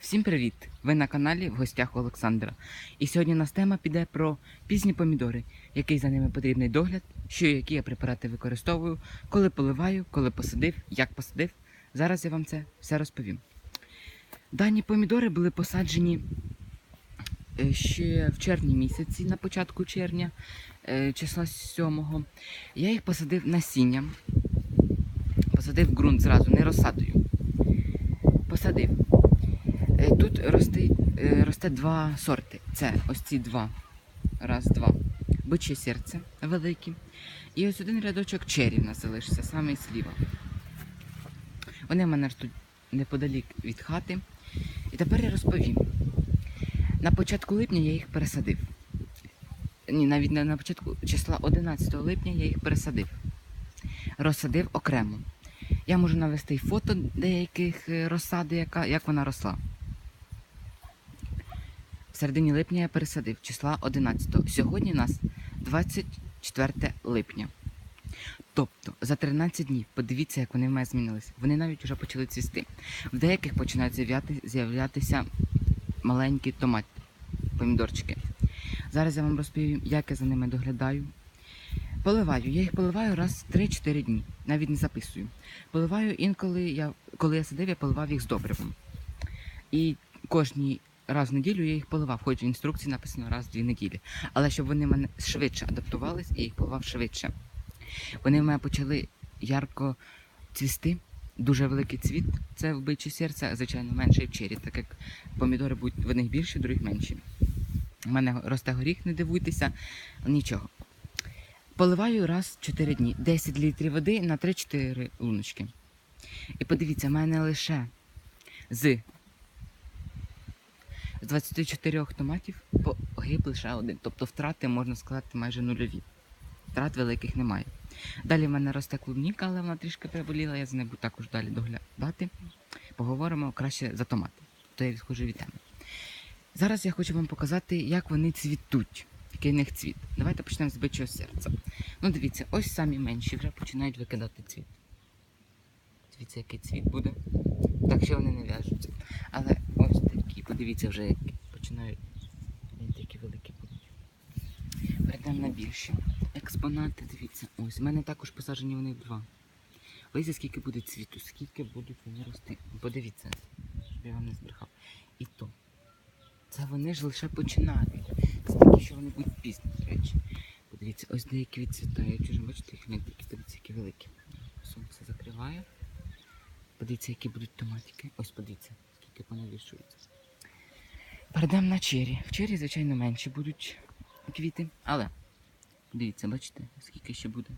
Всім привіт! Ви на каналі в гостях Олександра. І сьогодні у нас тема піде про пізні помідори, який за ними потрібний догляд, що і які я препарати використовую, коли поливаю, коли посадив, як посадив. Зараз я вам це все розповім. Дані помідори були посаджені е, ще в червні місяці, на початку червня, е, числа 7. Я їх посадив насінням. Посадив ґрунт зразу, не розсадою. Посадив. Е, Тут росте, росте два сорти. Це ось ці два. Раз, два. Биче серце великі. І ось один рядочок черрі в залишився, саме зліва. Вони в мене ростуть неподалік від хати. І тепер я розповім. На початку липня я їх пересадив. Ні, навіть не на початку числа 11 липня я їх пересадив. Розсадив окремо. Я можу навести й фото деяких е, розсади, яка, як вона росла. В середині липня я пересадив числа 11. Сьогодні у нас 24 липня. Тобто за 13 днів, подивіться, як вони в мене змінилися. Вони навіть вже почали цвісти. В деяких починають з'являтися маленькі томати, помідорчики. Зараз я вам розповім, як я за ними доглядаю. Поливаю. Я їх поливаю раз 3-4 дні. Навіть не записую. Поливаю інколи я, коли я садив, я поливав їх з добривом. І кожні раз в неділю я їх поливав, хоч в інструкції написано раз в дві неділі. Але щоб вони мене швидше адаптувались, я їх поливав швидше. Вони в мене почали ярко цвісти. Дуже великий цвіт, це в бичі серця, звичайно, менше в чері, так як помідори будуть в одних більші, в других менші. У мене росте горіх, не дивуйтеся, нічого. Поливаю раз в 4 дні. 10 літрів води на 3-4 луночки. І подивіться, в мене лише з з 24 томатів погиб лише один. Тобто втрати, можна сказати, майже нульові. Втрат великих немає. Далі в мене росте клубніка, але вона трішки переболіла, я за нею також далі доглядати. Поговоримо краще за томати. То я відходжу від теми. Зараз я хочу вам показати, як вони цвітуть, який в них цвіт. Давайте почнемо з бичого серця. Ну, дивіться, ось самі менші вже починають викидати цвіт. Дивіться, який цвіт буде. Так що вони не в'яжуться. Але подивіться вже, які починають. Вони такі великі. Перейдемо на більші. Експонати, дивіться, ось. У мене також посаджені вони два. Ось скільки буде цвіту, скільки будуть вони рости. Подивіться, щоб я вам не збрехав. І то. Це вони ж лише починають. Це такі, що вони будуть пізні, до речі. Подивіться, ось деякі відцвітають. Вже бачите, їх не тільки подивіться, які великі. Сонце закриває. Подивіться, які будуть томатики. Ось подивіться, скільки понавішується. Перейдемо на чері. В чері, звичайно, менші будуть квіти, але дивіться, бачите, скільки ще буде.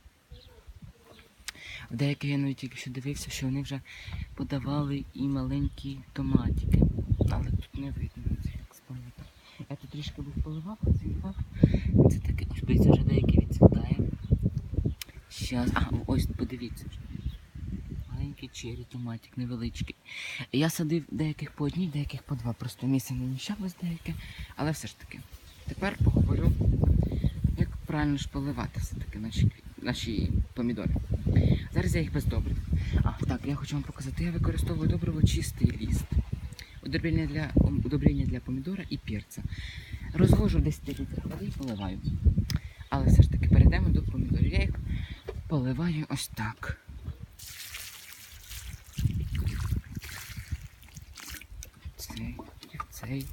В деяких я навіть тільки що дивився, що вони вже подавали і маленькі томатики. Але тут не видно цих експонатів. Я тут трішки був поливав, розвівав. Це таке, ось дивіться, вже деякі відцвітає. Щас, а ось подивіться. вже. Маленький чері, томатик невеличкий. Я садив деяких по одній, деяких по два. Просто місце не вміщалось деяке. Але все ж таки. Тепер поговорю, як правильно ж поливати все-таки наші, наші помідори. Зараз я їх без добрив. А, так, я хочу вам показати. Я використовую добриво чистий ліст. Удобрення для, удобрення для помідора і перця. Розвожу 10 літрів води і поливаю. Але все ж таки перейдемо до помідорів. Я їх поливаю ось так. Цей, цей.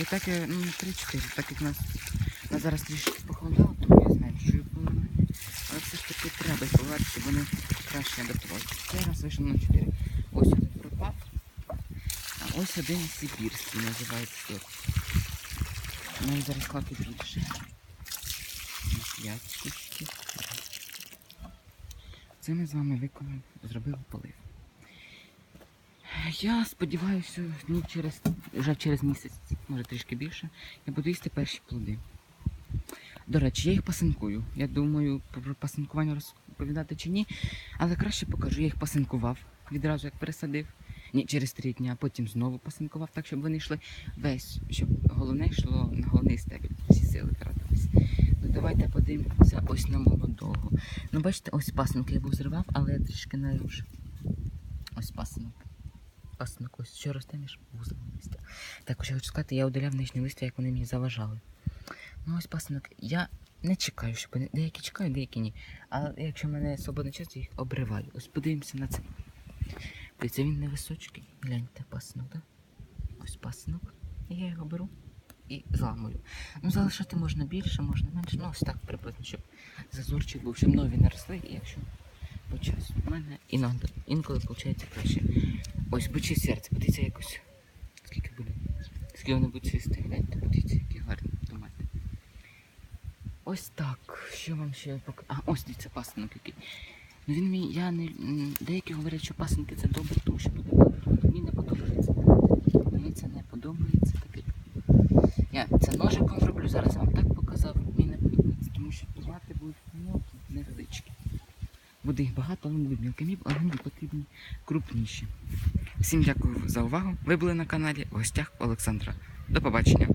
І так я, ну, 3-4, так як нас, нас зараз трішки похолодало, тому я зменшую поливання. Але все ж таки треба їх щоб вони краще адаптувалися. Цей раз вийшов на 4. Ось один пропав. А ось один сибірський називається мене зараз хати більше. П'ять штучки. Це ми з вами виконали, зробили полив. Я сподіваюся, днів через вже через місяць, може трішки більше, я буду їсти перші плоди. До речі, я їх пасинкую. Я думаю, про пасинкування розповідати чи ні, але краще покажу. Я їх пасинкував відразу, як пересадив. Ні, через три дні, а потім знову пасинкував, так, щоб вони йшли весь, щоб головне йшло на головний стебель, всі сили тратились. Ну давайте подивимося ось на молодого. Ну, бачите, ось пасинки я був зривав, але я трішки нарушив. Ось пасинок. Пасинок ось що росте між вузлами листя. Також я хочу сказати, я удаляв нижні листя, як вони мені заважали. Ну ось пасинок, я не чекаю, щоб вони. Деякі чекають, деякі ні. Але якщо в мене свободний час, я їх обриваю. Ось подивимося на це. Дивіться, він невисочкий. Гляньте, пасинок, так? Ось пасинок. Я його беру і зламую. Ну, залишати можна більше, можна менше. Ну, ось так приблизно, щоб зазорчик був, щоб нові не росли, і якщо по часу. У мене іноді, інколи виходить краще. Ось бичі серце, подивіться якось. Скільки буде. Скільки вони будуть цвісти, гляньте, подивіться, які гарні томати. Ось так. Що вам ще пок... А, ось дивіться, пасинок який. Ну він мені, я не. Деякі говорять, що пасинки це добре, тому що буде. Мені не подобається. Мені це не подобається таке. Я це ножиком роблю, зараз вам так показав. Мені не подобається, тому що томати будуть невеличкі. Буде багато, але вони будуть мілкими, але мені потрібні крупніші. Всім дякую за увагу. Ви були на каналі в гостях Олександра. До побачення.